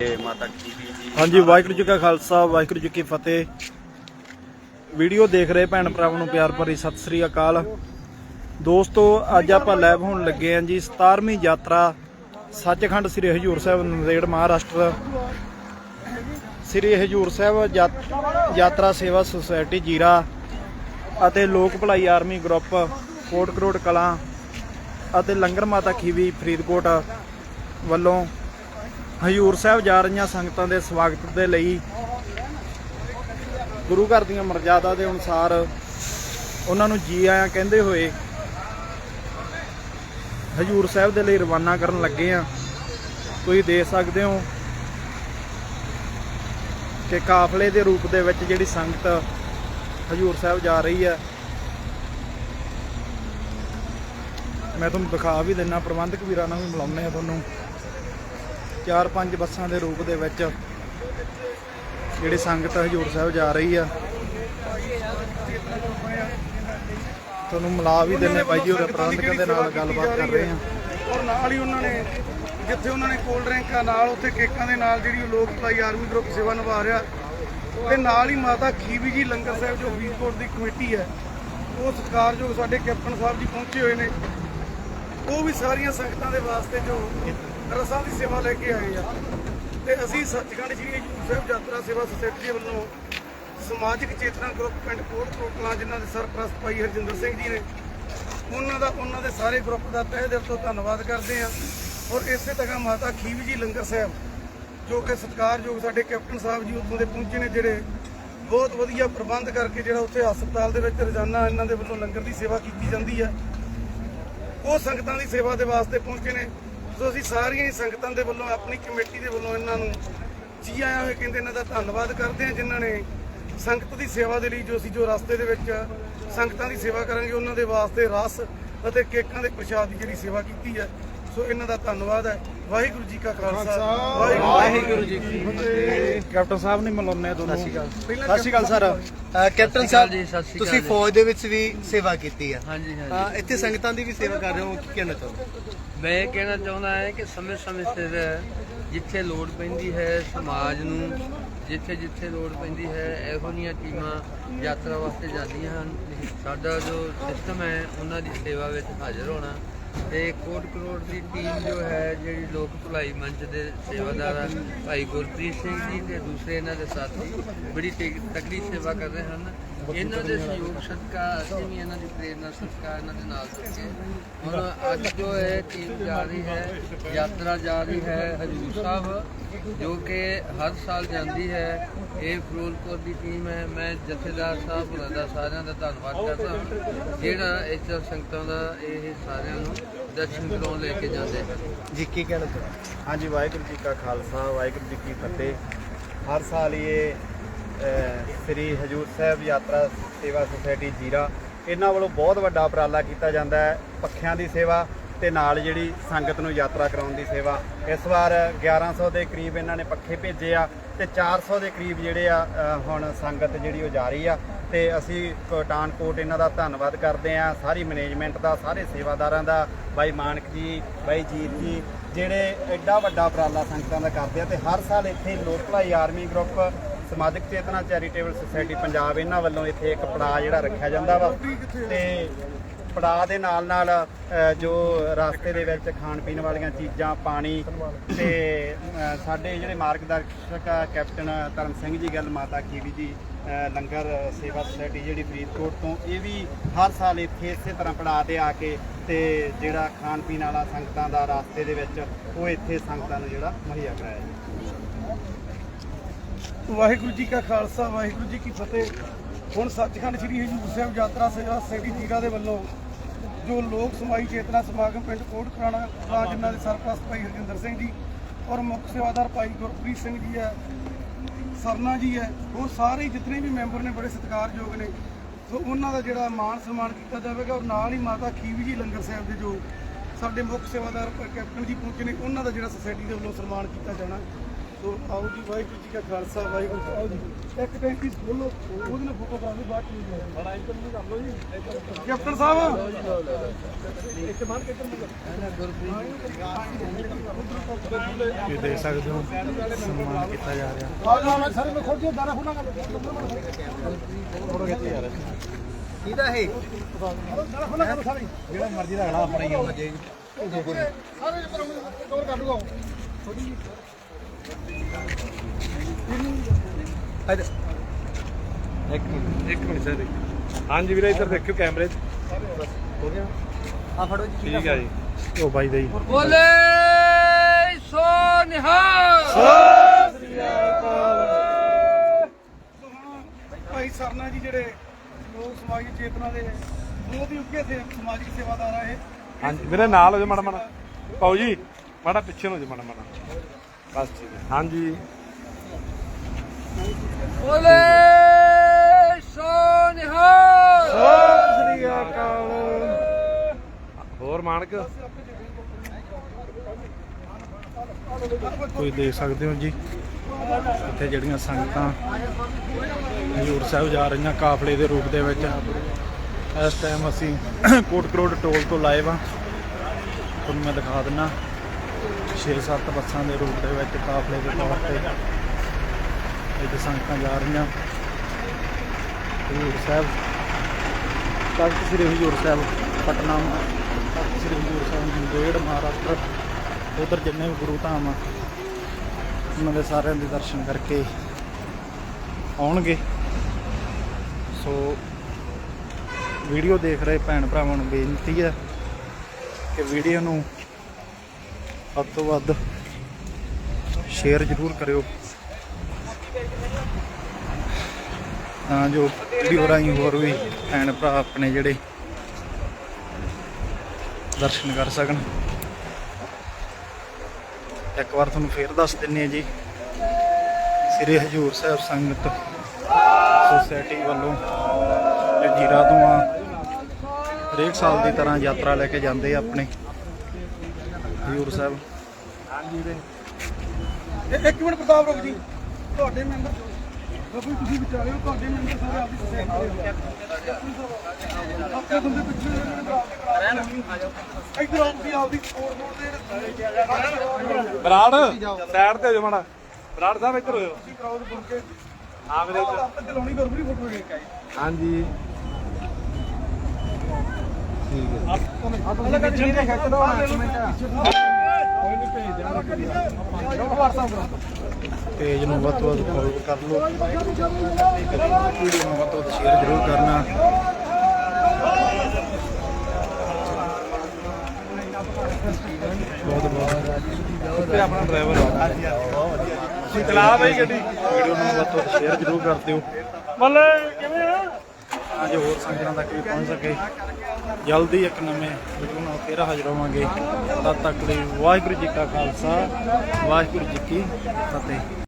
ਮਾਤਾ ਜੀ ਹਾਂਜੀ, ਵਾਹਿਗੁਰੂ ਜੀ ਕਾ ਖਾਲਸਾ, ਵਾਹਿਗੁਰੂ ਜੀ ਕੀ ਫਤਿਹ। ਵੀਡੀਓ ਦੇਖ ਰਹੇ ਭੈਣ ਭਰਾਵਾਂ ਨੂੰ ਪਿਆਰ ਭਰੀ ਸਤਿ ਸ੍ਰੀ ਅਕਾਲ। ਦੋਸਤੋ, ਅੱਜ ਆਪਾਂ ਲਾਈਵ ਹੋਣ ਲੱਗੇ ਆਂ ਜੀ 17ਵੀਂ ਯਾਤਰਾ ਸੱਚਖੰਡ ਸ੍ਰੀ ਹਜੂਰ ਸਾਹਿਬ ਨੰਦੇੜ ਮਹਾਰਾਸ਼ਟਰ। ਸ੍ਰੀ ਹਜੂਰ ਸਾਹਿਬ ਯਾ- ਯਾਤਰਾ ਸੇਵਾ ਸੁਸਾਇਟੀ ਜੀਰਾ ਅਤੇ ਲੋਕ ਭਲਾਈ ਆਰਮੀ ਗਰੁੱਪ ਕੋਟ ਕਰੋੜ ਕਲਾਂ ਅਤੇ ਲੰਗਰ ਮਾਤਾ ਖੀਵੀ ਫਰੀਦਕੋਟ ਵੱਲੋਂ ਹਜੂਰ ਸਾਹਿਬ ਜਾ ਰਹੀਆਂ ਸੰਗਤਾਂ ਦੇ ਸਵਾਗਤ ਦੇ ਲਈ। ਗੁਰੂ ਘਰ ਦੀਆਂ ਮਰਜ਼ਾਦਾ ਦੇ ਅਨੁਸਾਰ ਉਹਨਾਂ ਨੂੰ ਜੀ ਆਇਆਂ ਕਹਿੰਦੇ ਹੋਏ ਹਜੂਰ ਸਾਹਿਬ ਦੇ ਲਈ ਰਵਾਨਾ ਕਰਨ ਲੱਗੇ ਆ ਤੁਸੀਂ ਦੇਖ ਸਕਦੇ ਹੋ ਕਿ ਕਾਫਲੇ ਦੇ ਰੂਪ ਦੇ ਵਿੱਚ ਜਿਹੜੀ ਸੰਗਤ ਹਜੂਰ ਸਾਹਿਬ ਜਾ ਰਹੀ ਹੈ। ਮੈਂ ਤੁਹਾਨੂੰ ਦਿਖਾ ਵੀ ਦਿੰਨਾ, ਪ੍ਰਬੰਧਕ ਵੀਰਾਂ ਨਾਲ ਵੀ ਮਿਲਾਉਂਦੇ ਆ ਤੁਹਾਨੂੰ। ਚਾਰ ਪੰਜ ਬੱਸਾਂ ਦੇ ਰੂਪ ਦੇ ਵਿੱਚ ਜਿਹੜੀ ਸੰਗਤ ਹਜੂਰ ਸਾਹਿਬ ਜਾ ਰਹੀ ਆ। ਤੁਹਾਨੂੰ ਮਿਲਾ ਵੀ ਦਿੰਨੇ ਬਾਈ ਜੀ, ਉਹਦੇ ਪ੍ਰਬੰਧਕਾਂ ਦੇ ਨਾਲ ਗੱਲਬਾਤ ਕਰ ਰਹੇ ਆ ਔਰ ਨਾਲ ਹੀ ਉਹਨਾਂ ਨੇ, ਜਿੱਥੇ ਉਹਨਾਂ ਨੇ ਕੋਲਡ ਡਰਿੰਕਾਂ ਨਾਲ ਉੱਥੇ ਕੇਕਾਂ ਦੇ ਨਾਲ ਜਿਹੜੀ ਉਹ ਲੋਕ ਭਲਾਈ ਆਰਮੀ ਗਰੁੱਪ ਸੇਵਾ ਨਿਭਾ ਰਿਹਾ। ਤੇ ਨਾਲ ਹੀ ਮਾਤਾ ਖੀਵੀ ਜੀ ਲੰਗਰ ਸਾਹਿਬ, ਜੋ ਫਰੀਦਕੋਟ ਦੀ ਕਮੇਟੀ ਹੈ, ਉਹ ਸਤਿਕਾਰਯੋਗ ਸਾਡੇ ਕੈਪਟਨ ਸਾਹਿਬ ਜੀ ਪਹੁੰਚੇ ਹੋਏ ਨੇ। ਉਹ ਵੀ ਸਾਰੀਆਂ ਸੰਗਤਾਂ ਦੇ ਵਾਸਤੇ ਜੋ ਰਸਾਂ ਦੀ ਸੇਵਾ ਲੈ ਕੇ ਆਏ ਆ। ਤੇ ਅਸੀਂ ਸੱਚਖੰਡ ਸ੍ਰੀ ਹਜ਼ੂਰ ਸਾਹਿਬ ਯਾਤਰਾ ਸੇਵਾ ਸੁਸਾਇਟੀ ਦੇ ਵੱਲੋਂ ਸਮਾਜਿਕ ਚੇਤਨਾ ਗਰੁੱਪ ਪਿੰਡ ਕੋਟ ਕੋਟਲਾ, ਜਿਨ੍ਹਾਂ ਦੇ ਸਰਪ੍ਰਸਤ ਭਾਈ ਹਰਜਿੰਦਰ ਸਿੰਘ ਜੀ ਨੇ, ਉਹਨਾਂ ਦਾ, ਉਹਨਾਂ ਦੇ ਸਾਰੇ ਗਰੁੱਪ ਦਾ ਤਹਿ ਦਿਲ ਤੋਂ ਧੰਨਵਾਦ ਕਰਦੇ ਹਾਂ। ਔਰ ਇਸੇ ਤਰ੍ਹਾਂ ਮਾਤਾ ਖੀਵੀ ਜੀ ਲੰਗਰ ਸਾਹਿਬ, ਜੋ ਕਿ ਸਤਿਕਾਰਯੋਗ ਸਾਡੇ ਕੈਪਟਨ ਸਾਹਿਬ ਜੀ ਉੱਥੋਂ ਦੇ ਪਹੁੰਚੇ ਨੇ, ਜਿਹੜੇ ਬਹੁਤ ਵਧੀਆ ਪ੍ਰਬੰਧ ਕਰਕੇ ਜਿਹੜਾ ਉੱਥੇ ਹਸਪਤਾਲ ਦੇ ਵਿੱਚ ਰੋਜ਼ਾਨਾ ਇਹਨਾਂ ਦੇ ਵੱਲੋਂ ਲੰਗਰ ਦੀ ਸੇਵਾ ਕੀਤੀ ਜਾਂਦੀ ਹੈ ਉਹ ਸੰਗਤਾਂ ਦੀ ਸੇਵਾ ਦੇ ਵਾਸਤੇ ਪਹੁੰਚੇ ਨੇ। ਸੋ ਅਸੀਂ ਸਾਰੀਆਂ ਹੀ ਸੰਗਤਾਂ ਦੇ ਵੱਲੋਂ ਆਪਣੀ ਕਮੇਟੀ ਦੇ ਵੱਲੋਂ ਇਹਨਾਂ ਨੂੰ ਜੀ ਆਇਆਂ ਹੋਏ ਕਹਿੰਦੇ ਇਹਨਾਂ ਦਾ ਧੰਨਵਾਦ ਕਰਦੇ ਹਾਂ ਜਿਨ੍ਹਾਂ ਨੇ ਸੰਗਤ ਦੀ ਸੇਵਾ ਦੇ ਲਈ ਜੋ ਅਸੀਂ ਜੋ ਰਸਤੇ ਦੇ ਵਿੱਚ ਸੰਗਤਾਂ ਦੀ ਸੇਵਾ ਕਰਾਂਗੇ ਉਹਨਾਂ ਦੇ ਵਾਸਤੇ ਰਸ ਅਤੇ ਕੇਕਾਂ ਦੇ ਪ੍ਰਸ਼ਾਦ ਦੀ ਜਿਹੜੀ ਸੇਵਾ ਕੀਤੀ ਹੈ ਸੋ ਇਹਨਾਂ ਦਾ ਧੰਨਵਾਦ ਹੈ। ਵਾਹਿਗੁਰੂ ਜੀ ਕਾ ਖਾਲਸਾ। ਵਾਹਿਗੁਰੂ। ਜੀ ਕੀ ਫਤਿਹ। ਕੈਪਟਨ ਸਾਹਿਬ ਨੇ ਮਿਲਾਉਂਦੇ ਦੋਨੋਂ। ਸਤਿ ਸ਼੍ਰੀ ਅਕਾਲ। ਸਰ ਕੈਪਟਨ ਸ਼੍ਰੀ ਅਕਾਲ ਜੀ, ਸਾਹਿਬ ਸਤਿ ਸ਼੍ਰੀ ਤੁਸੀਂ ਅਕਾਲ ਜੀ। ਫੌਜ ਦੇ ਵਿੱਚ ਵੀ ਸੇਵਾ ਕੀਤੀ ਆ। ਹਾਂਜੀ ਹਾਂਜੀ। ਇੱਥੇ ਸੰਗਤਾਂ ਦੀ ਵੀ ਸੇਵਾ ਕਰ ਰਹੇ ਹੋ ਕੀ ਕਹਿਣਾ ਚਾਹੁੰਦੇ ਮੈਂ ਇਹ ਕਹਿਣਾ ਚਾਹੁੰਦਾ ਹਾਂ ਕਿ ਸਮੇਂ-ਸਮੇਂ ਸਿਰ ਜਿੱਥੇ ਲੋੜ ਪੈਂਦੀ ਹੈ ਸਮਾਜ ਨੂੰ, ਜਿੱਥੇ ਜਿੱਥੇ ਲੋੜ ਪੈਂਦੀ ਹੈ, ਇਹੋ ਜਿਹੀਆਂ ਟੀਮਾਂ ਯਾਤਰਾ ਵਾਸਤੇ ਜਾਂਦੀਆਂ ਹਨ। ਸਾਡਾ ਜੋ ਸਿਸਟਮ ਹੈ, ਉਹਨਾਂ ਦੀ ਸੇਵਾ ਵਿੱਚ ਹਾਜ਼ਰ ਹੋਣਾ। ਤੇ ਕੋਟ ਕਰੋੜ ਦੀ ਟੀਮ ਜੋ ਹੈ, ਜਿਹੜੀ ਲੋਕ ਭਲਾਈ ਮੰਚ ਦੇ ਸੇਵਾਦਾਰ ਭਾਈ ਗੁਰਪ੍ਰੀਤ ਸਿੰਘ ਜੀ ਤੇ ਦੂਸਰੇ ਇਹਨਾਂ ਦੇ ਸਾਥੀ, ਬੜੀ ਤੇ- ਤਕੜੀ ਸੇਵਾ ਕਰ ਰਹੇ ਹਨ। ਇਹਨਾਂ ਦੇ ਸਹਿਯੋਗ ਸਦਕਾ ਅਸੀਂ ਵੀ ਇਹਨਾਂ ਦੀ ਪ੍ਰੇਰਨਾ ਸਦਕਾ ਇਹਨਾਂ ਦੇ ਨਾਲ ਤੁਰ ਕੇ ਹੁਣ ਅੱਜ ਜੋ ਇਹ ਟੀਮ ਜਾ ਰਹੀ ਹੈ ਯਾਤਰਾ ਜਾ ਰਹੀ ਹੈ ਹਜੂਰ ਸਾਹਿਬ ਜੋ ਕਿ ਹਰ ਸਾਲ ਜਾਂਦੀ ਹੈ ਇਹ ਫਿਰੋਜ਼ਪੁਰ ਦੀ ਟੀਮ ਹੈ। ਮੈਂ ਜਥੇਦਾਰ ਸਾਹਿਬ ਹੋਰਾਂ ਦਾ ਸਾਰਿਆਂ ਦਾ ਧੰਨਵਾਦ ਕਰਦਾ ਜਿਹੜਾ ਇਸ ਸੰਗਤਾਂ ਦਾ ਇਹ ਸਾਰਿਆਂ ਨੂੰ ਦਰਸ਼ਨ ਕਰਾਉਣ ਲੈ ਕੇ ਜਾਂਦੇ ਹਨ। ਜੀ ਕੀ ਕਹਿਣਾ ਚਾਹੁੰਦੇ ਹਾਂਜੀ ਵਾਹਿਗੁਰੂ ਜੀ ਕਾ ਖਾਲਸਾ ਵਾਹਿਗੁਰੂ ਜੀ ਕੀ ਫਤਿਹ। ਹਰ ਸਾਲ ਇਹ ਸ੍ਰੀ ਹਜੂਰ ਸਾਹਿਬ ਯਾਤਰਾ ਸੇਵਾ ਸੁਸਾਇਟੀ ਜੀਰਾ। ਇਹਨਾਂ ਵੱਲੋਂ ਬਹੁਤ ਵੱਡਾ ਉਪਰਾਲਾ ਕੀਤਾ ਜਾਂਦਾ ਹੈ ਪੱਖਿਆਂ ਦੀ ਸੇਵਾ ਤੇ ਨਾਲ ਜਿਹੜੀ ਸੰਗਤ ਨੂੰ ਯਾਤਰਾ ਕਰਾਉਣ ਦੀ ਸੇਵਾ। ਇਸ ਵਾਰ 1100 ਦੇ ਕਰੀਬ ਇਹਨਾਂ ਨੇ ਪੱਖੇ ਭੇਜੇ ਆ ਤੇ 400 ਦੇ ਕਰੀਬ ਜਿਹੜੇ ਆ ਹੁਣ ਸੰਗਤ ਜਿਹੜੀ ਉਹ ਜਾ ਰਹੀ ਆ। ਤੇ ਅਸੀਂ ਪਠਾਨਕੋਟ ਇਹਨਾਂ ਦਾ ਧੰਨਵਾਦ ਕਰਦੇ ਆ। ਸਾਰੀ ਮੈਨੇਜਮੈਂਟ ਦਾ, ਸਾਰੇ ਸੇਵਾਦਾਰਾਂ ਦਾ, ਬਾਈ ਮਾਨਕ ਜੀ, ਬਾਈ ਜੀਤ ਜੀ, ਜਿਹੜੇ ਐਡਾ ਵੱਡਾ ਉਪਰਾਲਾ ਸੰਗਤਾਂ ਦਾ ਕਰਦੇ ਆ ਤੇ ਹਰ ਸਾਲ ਇੱਥੇ ਲੋਕ ਭਲਾਈ ਆਰਮੀ ਗਰੁੱਪ ਸਮਾਜਿਕ ਚੇਤਨਾ ਚੈਰੀਟੇਬਲ ਸੁਸਾਇਟੀ ਪੰਜਾਬ ਇਹਨਾਂ ਵੱਲੋਂ ਇੱਥੇ ਇੱਕ ਪੜਾਅ ਜਿਹੜਾ ਰੱਖਿਆ ਜਾਂਦਾ ਵਾ। ਤੇ ਪੜਾਅ ਦੇ ਨਾਲ ਨਾਲ ਜੋ ਰਸਤੇ ਦੇ ਵਿੱਚ ਖਾਣ ਪੀਣ ਵਾਲੀਆਂ ਚੀਜ਼ਾਂ ਪਾਣੀ ਤੇ ਸਾਡੇ ਜਿਹੜੇ ਮਾਰਗਦਰਸ਼ਕ ਆ, ਕੈਪਟਨ ਧਰਮ ਸਿੰਘ ਜੀ ਗੱਲ ਮਾਤਾ ਕੀਵੀ ਜੀ ਲੰਗਰ ਸੇਵਾ ਸੁਸਾਇਟੀ ਜਿਹੜੀ ਫਰੀਦਕੋਟ ਤੋਂ ਇਹ ਵੀ ਹਰ ਸਾਲ ਇੱਥੇ ਇਸੇ ਤਰ੍ਹਾਂ ਪੜਾਅ ਤੇ ਆ ਕੇ ਤੇ ਜਿਹੜਾ ਖਾਣ ਪੀਣ ਵਾਲਾ ਸੰਗਤਾਂ ਦਾ ਰਸਤੇ ਦੇ ਵਿੱਚ ਉਹ ਇੱਥੇ ਸੰਗਤਾਂ ਨੂੰ ਜਿਹੜਾ ਮੁਹੱਈਆ ਕਰਾਇਆ ਜੀ ਵਾਹਿਗੁਰੂ ਜੀ ਕਾ ਖਾਲਸਾ, ਵਾਹਿਗੁਰੂ ਜੀ ਕੀ ਫਤਿਹ। ਹੁਣ ਸੱਚਖੰਡ ਸ੍ਰੀ ਹਜੂਰ ਸਾਹਿਬ ਯਾਤਰਾ ਸੇਵਾ ਸੋਸਾਇਟੀ ਜੀਰਾ ਦੇ ਵੱਲੋਂ ਜੋ ਲੋਕ ਸਮਾਈ ਚੇਤਨਾ ਸਮਾਗਮ ਪਿੰਡ ਕੋਟ ਖਰਾਣਾ ਦਾ ਜਿਨ੍ਹਾਂ ਦੇ ਸਰਪ੍ਰਸਤ ਭਾਈ ਹਰਜਿੰਦਰ ਸਿੰਘ ਜੀ ਔਰ ਮੁੱਖ ਸੇਵਾਦਾਰ ਭਾਈ ਗੁਰਪ੍ਰੀਤ ਸਿੰਘ ਜੀ ਹੈ, ਸਰਨਾ ਜੀ ਹੈ, ਉਹ ਸਾਰੇ ਹੀ ਜਿਤਨੇ ਵੀ ਮੈਂਬਰ ਨੇ ਬੜੇ ਸਤਿਕਾਰਯੋਗ ਨੇ। ਸੋ ਉਹਨਾਂ ਦਾ ਜਿਹੜਾ ਮਾਣ ਸਨਮਾਨ ਕੀਤਾ ਜਾਵੇਗਾ ਔਰ ਨਾਲ ਹੀ ਮਾਤਾ ਖੀਵੀ ਜੀ ਲੰਗਰ ਸਾਹਿਬ ਦੇ ਜੋ ਸਾਡੇ ਮੁੱਖ ਸੇਵਾਦਾਰ ਕੈਪਟਨ ਜੀ ਪਹੁੰਚੇ ਨੇ, ਉਹਨਾਂ ਦਾ ਜਿਹੜਾ ਸੁਸਾਇਟੀ ਦੇ ਵੱਲੋਂ ਸਨਮਾਨ ਕੀਤਾ ਜਾਣਾ। ਸੋ ਆਓ ਜੀ ਵਾਹਿਗੁਰੂ ਜੀ ਕਾ ਖਾਲਸਾ ਵਾਹਿਗੁਰੂ ਜੀ ਕੀ ਫਤਿਹ। ਆਓ ਜੀ ਇੱਕ ਟੈਂਕੀ ਖੋਲੋ ਉਹਦੇ ਨਾਲ ਫੋਟੋ ਕਰਾ ਲਓ ਬਾਅਦ ਚ ਬੜਾ ਇੱਧਰ ਨੂੰ ਕਰ ਲਓ ਜੀ। ਕੈਪਟਨ ਸਾਹਿਬ! ਇੱਕ ਮਾਰ ਕੇ ਇਹ ਦੇਖ ਸਕਦੇ ਹੋ ਸਨਮਾਨ ਕੀਤਾ ਜਾ ਰਿਹਾ। ਆ ਜਾ ਮੈਂ ਸਾਰੇ ਨੂੰ ਖੋਲ ਦਿਓ ਦਾਣਾ ਫੋਨਾ ਕਰ ਕਿਹਦਾ ਇਹ? ਦਾਣਾ ਫੋਨਾ ਕਰੋ ਸਾਰੇ। ਜਿਹੜਾ ਮਰਜ਼ੀ ਦਾ ਅਗਲਾ ਆਪਣਾ ਹੀ ਆਉਣਾ ਚਾਹੀਦਾ ਸਾਰੇ ਪਰ ਕਵਰ ਕਰ ਲਓ। ਇੱਕ ਮਿੰਟ ਇੱਕ ਮਿੰਟ ਸਰ। ਹਾਂਜੀ ਵੀਰੇ ਇੱਧਰ ਦੇਖਿਓ ਕੈਮਰੇ 'ਚ। ਆ ਫੜੋ ਜੀ ਠੀਕ ਹੈ ਜੀ। ਉਹ ਬਾਈ ਦਾ ਜੀ ਬੋਲੇ ਸੋ ਨਿਹਾਲ। ਭਾਈ ਸਰਨਾ ਜੀ ਜਿਹੜੇ ਲੋਕ ਸਮਾਜਿਕ ਚੇਤਨਾ ਦੇ ਬਹੁਤ ਹੀ ਉੱਗੇ ਸੇ ਸਮਾਜਿਕ ਸੇਵਾਦਾਰ ਆ ਇਹ। ਹਾਂਜੀ ਵੀਰੇ ਨਾਲ ਹੋ ਜਾ ਮਾੜਾ ਮਾੜਾ ਪਾਉ ਜੀ ਮਾੜਾ ਪਿੱਛੇ ਨੂੰ ਹੋ ਜਾ ਮਾੜਾ ਮਾੜਾ ਬਸ ਠੀਕ ਹੈ। ਹਾਂਜੀ। ਬੋਲੇ ਸੋ ਨਿਹਾਲ। ਸ੍ਰੀ ਅਕਾਲ। ਹੋਰ ਮਾਨਕ? ਤੁਸੀਂ ਦੇਖ ਸਕਦੇ ਹੋ ਜੀ ਇੱਥੇ ਜਿਹੜੀਆਂ ਸੰਗਤਾਂ ਹਜੂਰ ਸਾਹਿਬ ਜਾ ਰਹੀਆਂ ਕਾਫਲੇ ਦੇ ਰੂਪ ਦੇ ਵਿੱਚ। ਇਸ ਟਾਈਮ ਅਸੀਂ ਕੋਟ ਕਰੋੜ ਟੋਲ ਤੋਂ ਲਾਈਵ ਆ ਤੁਹਾਨੂੰ ਮੈਂ ਦਿਖਾ ਦਿੰਨਾ। 6-7 ਬੱਸਾਂ ਦੇ ਰੂਪ ਦੇ ਵਿੱਚ ਕਾਫਲੇ ਦੇ ਤੌਰ ਤੇ ਇੱਥੇ ਸੰਗਤਾਂ ਜਾ ਰਹੀਆਂ। ਹਜੂਰ ਸਾਹਿਬ ਤਖਤ ਸ੍ਰੀ ਹਜੂਰ ਸਾਹਿਬ, ਪਟਨਾ ਤਖਤ ਸ੍ਰੀ ਹਜੂਰ ਸਾਹਿਬ ਮੁੰਗੇੜ ਮਹਾਰਾਸ਼ਟਰ, ਉਧਰ ਜਿੰਨੇ ਵੀ ਗੁਰੂ ਧਾਮ ਆ, ਉਹਨਾਂ ਦੇ ਸਾਰਿਆਂ ਦੇ ਦਰਸ਼ਨ ਕਰਕੇ ਆਉਣਗੇ। ਸੋ ਵੀਡੀਓ ਦੇਖ ਰਹੇ ਭੈਣ ਭਰਾਵਾਂ ਨੂੰ ਬੇਨਤੀ ਹੈ ਕਿ ਵੀਡੀਓ ਨੂੰ ਵੱਧ ਤੋਂ ਵੱਧ ਸ਼ੇਅਰ ਜ਼ਰੂਰ ਕਰਿਓ। ਤਾਂ ਜੋ ਵੀਡੀਓ ਰਾਹੀਂ ਹੋਰ ਵੀ ਭੈਣ ਭਰਾ ਆਪਣੇ ਜਿਹੜੇ ਦਰਸ਼ਨ ਕਰ ਸਕਣ। ਇੱਕ ਵਾਰ ਤੁਹਾਨੂੰ ਫੇਰ ਦੱਸ ਦਿੰਨੇ ਆ ਜੀ, ਸ੍ਰੀ ਹਜੂਰ ਸਾਹਿਬ ਸੰਗਤ ਸੁਸਾਇਟੀ ਵੱਲੋਂ ਜੀਰਾ ਤੋਂ ਆ। ਹਰੇਕ ਸਾਲ ਦੀ ਤਰ੍ਹਾਂ ਯਾਤਰਾ ਲੈ ਕੇ ਜਾਂਦੇ ਆ ਆਪਣੇ। ਹਜੂਰ ਸਾਹਿਬ। ਇਹ- ਇੱਕ ਮਿੰਟ ਪ੍ਰਤਾਪ ਰੁਕ ਜੀ। ਤੁਹਾਡੇ ਮੈਂਬਰ ਬਾਬੂ ਤੁਸੀਂ ਵਿਚਾਰੇ ਹੋ ਤੁਹਾਡੇ ਮੈਂਬਰ ਸਾਰੇ ਆਪਦੀ ਦੇ ਆ। ਆਪਣੇ ਬੰਦੇ ਪਿੱਛੇ ਇੱਧਰ ਆਓ ਤੁਸੀਂ ਆਪਦੀ ਸਪੋਰਟ ਦੇ ਬਰਾੜ ਸਾਈਡ ਤੇ ਹੋ ਜਾ ਮਾੜਾ। ਬਰਾੜ ਸਾਹਿਬ ਇੱਧਰ ਹੋ ਜਾਓ ਤੁਸੀਂ ਕਰਾਓ ਤੇ ਬੁਣ ਕੇ। ਆ ਵੀਰੇ। ਇੱਧਰ। ਆਪੇ ਤੇ ਲਾਉਣੀ ਕਰੂਗੀ ਫੋਟੋ ਵੇਖ ਕੇ ਹਾਂਜੀ। ਅੱਲਾ ਕਾ ਜੀ ਖਿੱਚ ਦੋ ਇੱਕ ਮਿੰਟ ਕੋਈ ਨਹੀਂ ਭੇਜ ਦੇਣਾ ਪੇਜ ਨੂੰ ਵੱਧ ਤੋਂ ਵੱਧ ਫੋਲੋ ਕਰ ਲਓ। ਵੀਡੀਓ ਨੂੰ ਵੱਧ ਤੋਂ ਵੱਧ ਸ਼ੇਅਰ ਜ਼ਰੂਰ ਕਰਨਾ। ਬਹੁਤ ਬਹੁਤ। ਤੇ ਆਪਣਾ ਡਰਾਈਵਰ ਤੁਸੀਂ ਚਲਾ ਬਈ ਗੱਡੀ। ਵੀਡੀਓ ਨੂੰ ਵੱਧ ਤੋਂ ਵੱਧ ਸ਼ੇਅਰ ਜ਼ਰੂਰ ਕਰ ਦਿਓ। ਮੱਲੇ ਕਿਵੇਂ ਆ? ਤਾਂ ਜੋ ਹੋਰ ਸੰਗਤਾਂ ਤੱਕ ਵੀ ਪਹੁੰਚ ਸਕੇ। ਜਲਦੀ ਇੱਕ ਨਵੇਂ ਵੀਡੀਓ ਨਾਲ ਫੇਰ ਹਾਜ਼ਰ ਹੋਵਾਂਗੇ। ਤਦ ਤੱਕ ਲਈ ਵਾਹਿਗੁਰੂ ਜੀ ਕਾ ਖਾਲਸਾ, ਵਾਹਿਗੁਰੂ ਜੀ ਕੀ ਫਤਿਹ।